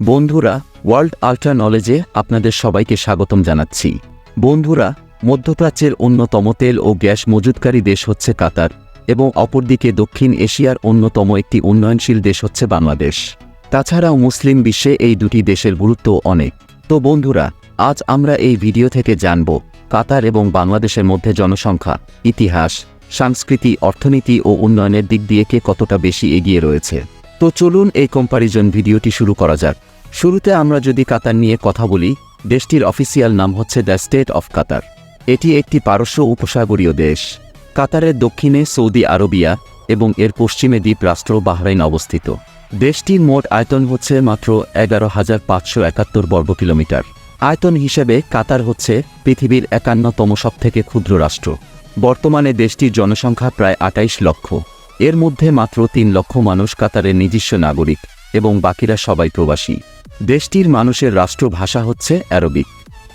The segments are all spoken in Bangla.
বন্ধুরা ওয়ার্ল্ড আল্ট্রা নলেজে আপনাদের সবাইকে স্বাগতম জানাচ্ছি। বন্ধুরা, মধ্যপ্রাচ্যের অন্যতম তেল ও গ্যাস মজুতকারী দেশ হচ্ছে কাতার এবং অপরদিকে দক্ষিণ এশিয়ার অন্যতম একটি উন্নয়নশীল দেশ হচ্ছে বাংলাদেশ। তাছাড়াও মুসলিম বিশ্বে এই দুটি দেশের গুরুত্ব অনেক। তো বন্ধুরা, আজ আমরা এই ভিডিও থেকে জানব কাতার এবং বাংলাদেশের মধ্যে জনসংখ্যা, ইতিহাস, সংস্কৃতি, অর্থনীতি ও উন্নয়নের দিক দিয়ে কে কতটা বেশি এগিয়ে রয়েছে। তো চলুন এই কম্পারিজন ভিডিওটি শুরু করা যাক। শুরুতে আমরা যদি কাতার নিয়ে কথা বলি, দেশটির অফিসিয়াল নাম হচ্ছে দ্য স্টেট অফ কাতার এটি একটি পারস্য উপসাগরীয় দেশ। কাতারের দক্ষিণে সৌদি আরবিয়া এবং এর পশ্চিমে দ্বীপ রাষ্ট্র বাহরাইন অবস্থিত। দেশটির মোট আয়তন হচ্ছে মাত্র এগারো হাজার পাঁচশো একাত্তর বর্গ কিলোমিটার। আয়তন হিসেবে কাতার হচ্ছে পৃথিবীর একান্নতম সবথেকে ক্ষুদ্র রাষ্ট্র। বর্তমানে দেশটির জনসংখ্যা প্রায় আটাইশ লক্ষ। এর মধ্যে মাত্র তিন লক্ষ মানুষ কাতারের নিজস্ব নাগরিক, এবং বাকিরা সবাই প্রবাসী। দেশটির মানুষের রাষ্ট্রভাষা হচ্ছে অ্যারবিক।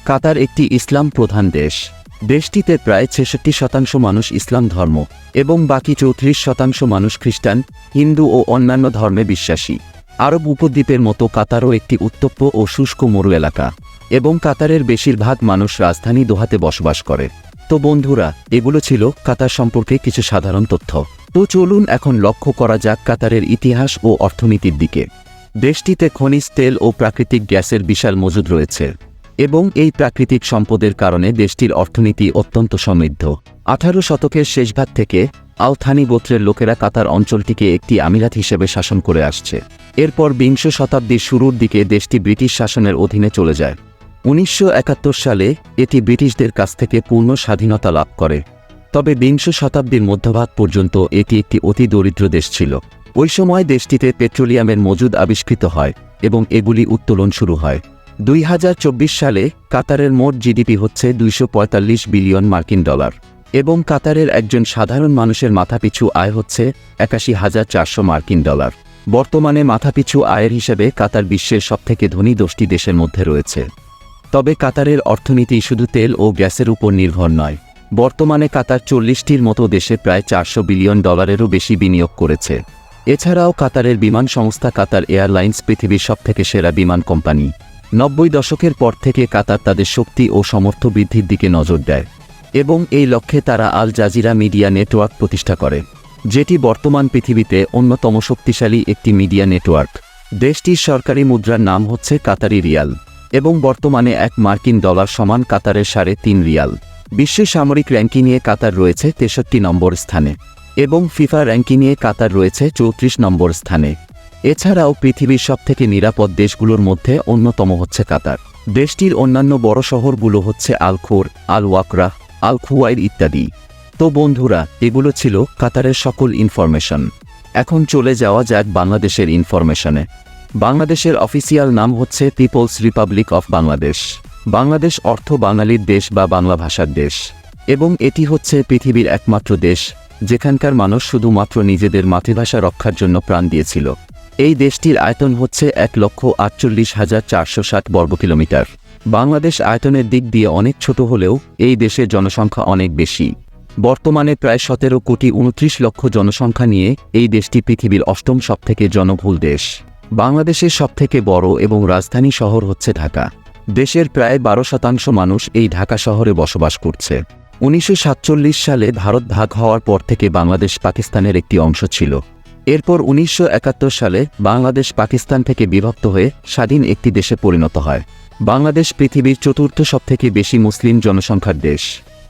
কাতার একটি ইসলাম প্রধান দেশ। দেশটিতে প্রায় ছেষট্টি শতাংশ মানুষ ইসলাম ধর্ম, এবং বাকি চৌত্রিশ শতাংশ মানুষ খ্রিস্টান, হিন্দু ও অন্যান্য ধর্মে বিশ্বাসী। আরব উপদ্বীপের মতো কাতারও একটি উত্তপ্ত ও শুষ্ক মরু এলাকা, এবং কাতারের বেশিরভাগ মানুষ রাজধানী দোহাতে বসবাস করে। তো বন্ধুরা, এগুলো ছিল কাতার সম্পর্কে কিছু সাধারণ তথ্য। তো চলুন এখন লক্ষ্য করা যাক কাতারের ইতিহাস ও অর্থনীতির দিকে। দেশটিতে খনিজ, তেল ও প্রাকৃতিক গ্যাসের বিশাল মজুদ রয়েছে এবং এই প্রাকৃতিক সম্পদের কারণে দেশটির অর্থনীতি অত্যন্ত সমৃদ্ধ। আঠারো শতকের শেষভাগ থেকে আলথানি গোত্রের লোকেরা কাতার অঞ্চলটিকে একটি আমিরাত হিসেবে শাসন করে আসছে। এরপর বিংশ শতাব্দীর শুরুর দিকে দেশটি ব্রিটিশ শাসনের অধীনে চলে যায়। উনিশশো একাত্তর সালে এটি ব্রিটিশদের কাছ থেকে পূর্ণ স্বাধীনতা লাভ করে। তবে বিংশ শতাব্দীর মধ্যভাগ পর্যন্ত এটি একটি অতি দরিদ্র দেশ ছিল। ওই সময় দেশটিতে পেট্রোলিয়ামের মজুদ আবিষ্কৃত হয় এবং এগুলি উত্তোলন শুরু হয়। দুই হাজার চব্বিশ সালে কাতারের মোট জিডিপি হচ্ছে দুইশো পঁয়তাল্লিশ বিলিয়ন মার্কিন ডলার এবং কাতারের একজন সাধারণ মানুষের মাথাপিছু আয় হচ্ছে একাশি হাজার চারশো মার্কিন ডলার। বর্তমানে মাথাপিছু আয়ের হিসেবে কাতার বিশ্বের সবথেকে ধনী দশটি দেশের মধ্যে রয়েছে। তবে কাতারের অর্থনীতি শুধু তেল ও গ্যাসের উপর নির্ভর নয়। বর্তমানে কাতার চল্লিশটির মতো দেশে প্রায় চারশো বিলিয়ন ডলারেরও বেশি বিনিয়োগ করেছে। এছাড়াও কাতারের বিমান সংস্থা কাতার এয়ারলাইন্স পৃথিবীর সবথেকে সেরা বিমান কোম্পানি। নব্বই দশকের পর থেকে কাতার তাদের শক্তি ও সমর্থ বৃদ্ধির দিকে নজর দেয় এবং এই লক্ষ্যে তারা আল জাজিরা মিডিয়া নেটওয়ার্ক প্রতিষ্ঠা করে, যেটি বর্তমান পৃথিবীতে অন্যতম শক্তিশালী একটি মিডিয়া নেটওয়ার্ক। দেশটির সরকারি মুদ্রার নাম হচ্ছে কাতারি রিয়াল। এবং বর্তমানে এক মার্কিন ডলার সমান কাতারের সাড়ে তিন রিয়াল। বিশ্বের সামরিক র্যাঙ্কিংয়ে কাতার রয়েছে তেষট্টি নম্বর স্থানে এবং ফিফা র্যাঙ্কিংয়ে কাতার রয়েছে চৌত্রিশ নম্বর স্থানে। এছাড়াও পৃথিবীর সবথেকে নিরাপদ দেশগুলোর মধ্যে অন্যতম হচ্ছে কাতার। দেশটির অন্যান্য বড় শহরগুলো হচ্ছে আলখোর আল ওয়াকরা আল খুয়াইর ইত্যাদি। তো বন্ধুরা, এগুলো ছিল কাতারের সকল ইনফরমেশন। এখন চলে যাওয়া যাক বাংলাদেশের ইনফরমেশনে। বাংলাদেশের অফিসিয়াল নাম হচ্ছে people's republic of Bangladesh. Bangladesh অর্থ বাঙালির দেশ বা বাংলা ভাষার দেশ। এবং এটি হচ্ছে পৃথিবীর একমাত্র দেশ, যেখানকার মানুষ শুধুমাত্র নিজেদের মাতৃভাষা রক্ষার জন্য প্রাণ দিয়েছিল। এই দেশটির আয়তন হচ্ছে এক লক্ষ আটচল্লিশ হাজার চারশো ষাট বর্গ কিলোমিটার। বাংলাদেশ আয়তনের দিক দিয়ে অনেক ছোট হলেও এই দেশের জনসংখ্যা অনেক বেশি। বর্তমানে প্রায় সতেরো কোটি উনত্রিশ লক্ষ জনসংখ্যা নিয়ে এই দেশটি পৃথিবীর অষ্টম সবথেকে জনবহুল দেশ। বাংলাদেশের সবথেকে বড় এবং রাজধানী শহর হচ্ছে ঢাকা। দেশের প্রায় বারো শতাংশ মানুষ এই ঢাকা শহরে বসবাস করছে। উনিশশো সাতচল্লিশ সালে ভারত ভাগ হওয়ার পর থেকে বাংলাদেশ পাকিস্তানের একটি অংশ ছিল। এরপর উনিশশো একাত্তর সালে বাংলাদেশ পাকিস্তান থেকে বিভক্ত হয়ে স্বাধীন একটি দেশে পরিণত হয়। বাংলাদেশ পৃথিবীর চতুর্থ সবথেকে বেশি মুসলিম জনসংখ্যার দেশ।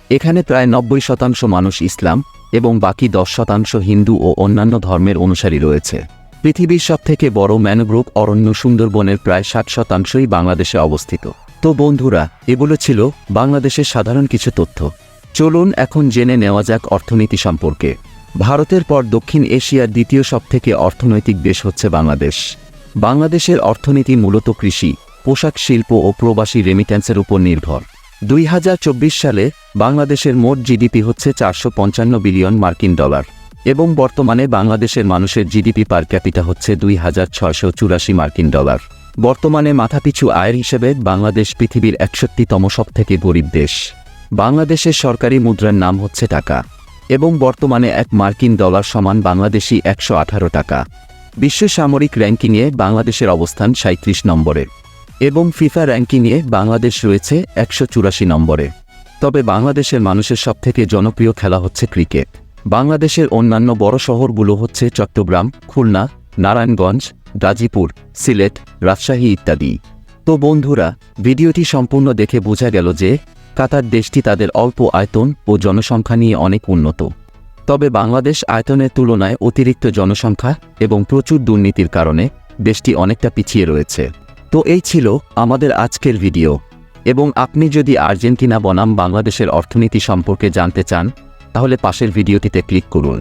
এখানে প্রায় নব্বই শতাংশ মানুষ ইসলাম এবং বাকি দশ শতাংশ হিন্দু ও অন্যান্য ধর্মের অনুসারী রয়েছে। পৃথিবীর সবথেকে বড় ম্যানগ্রোভ অরণ্য সুন্দরবনের প্রায় ষাট শতাংশই বাংলাদেশে অবস্থিত। তো বন্ধুরা, এগুলো ছিল বাংলাদেশের সাধারণ কিছু তথ্য। চলুন এখন জেনে নেওয়া যাক অর্থনীতি সম্পর্কে। ভারতের পর দক্ষিণ এশিয়ার দ্বিতীয় সবথেকে অর্থনৈতিক দেশ হচ্ছে বাংলাদেশ। বাংলাদেশের অর্থনীতি মূলত কৃষি, পোশাক শিল্প ও প্রবাসী রেমিট্যান্সের উপর নির্ভর। দুই হাজার চব্বিশ সালে বাংলাদেশের মোট জিডিপি হচ্ছে চারশো পঞ্চান্ন বিলিয়ন মার্কিন ডলার। এবং বর্তমানে বাংলাদেশের মানুষের জিডিপি পার ক্যাপিটা হচ্ছে দুই হাজার ছয়শো চুরাশি মার্কিন ডলার। বর্তমানে মাথাপিছু আয়ের হিসেবে বাংলাদেশ পৃথিবীর একষট্টিতম সবথেকে গরিব দেশ। বাংলাদেশের সরকারি মুদ্রার নাম হচ্ছে টাকা। এবং বর্তমানে এক মার্কিন ডলার সমান বাংলাদেশি একশো আঠারো টাকা। বিশ্ব সামরিক র্যাঙ্কিংয়ে বাংলাদেশের অবস্থান সাঁত্রিশ নম্বরে। এবং ফিফা র্যাঙ্কিংয়ে বাংলাদেশ রয়েছে একশো চুরাশি নম্বরে। তবে বাংলাদেশের মানুষের সবথেকে জনপ্রিয় খেলা হচ্ছে ক্রিকেট। বাংলাদেশের অন্যান্য বড় শহরগুলো হচ্ছে চট্টগ্রাম, খুলনা, নারায়ণগঞ্জ, গাজীপুর, সিলেট, রাজশাহী ইত্যাদি। তো বন্ধুরা, ভিডিওটি সম্পূর্ণ দেখে বোঝা গেল যে কাতার দেশটি তাদের অল্প আয়তন ও জনসংখ্যা নিয়ে অনেক উন্নত। তবে বাংলাদেশ আয়তনের তুলনায় অতিরিক্ত জনসংখ্যা এবং প্রচুর দুর্নীতির কারণে দেশটি অনেকটা পিছিয়ে রয়েছে। তো এই ছিল আমাদের আজকের ভিডিও। এবং আপনি যদি আর্জেন্টিনা বনাম বাংলাদেশের অর্থনীতি সম্পর্কে জানতে চান তাহলে পাশের ভিডিওটিতে ক্লিক করুন।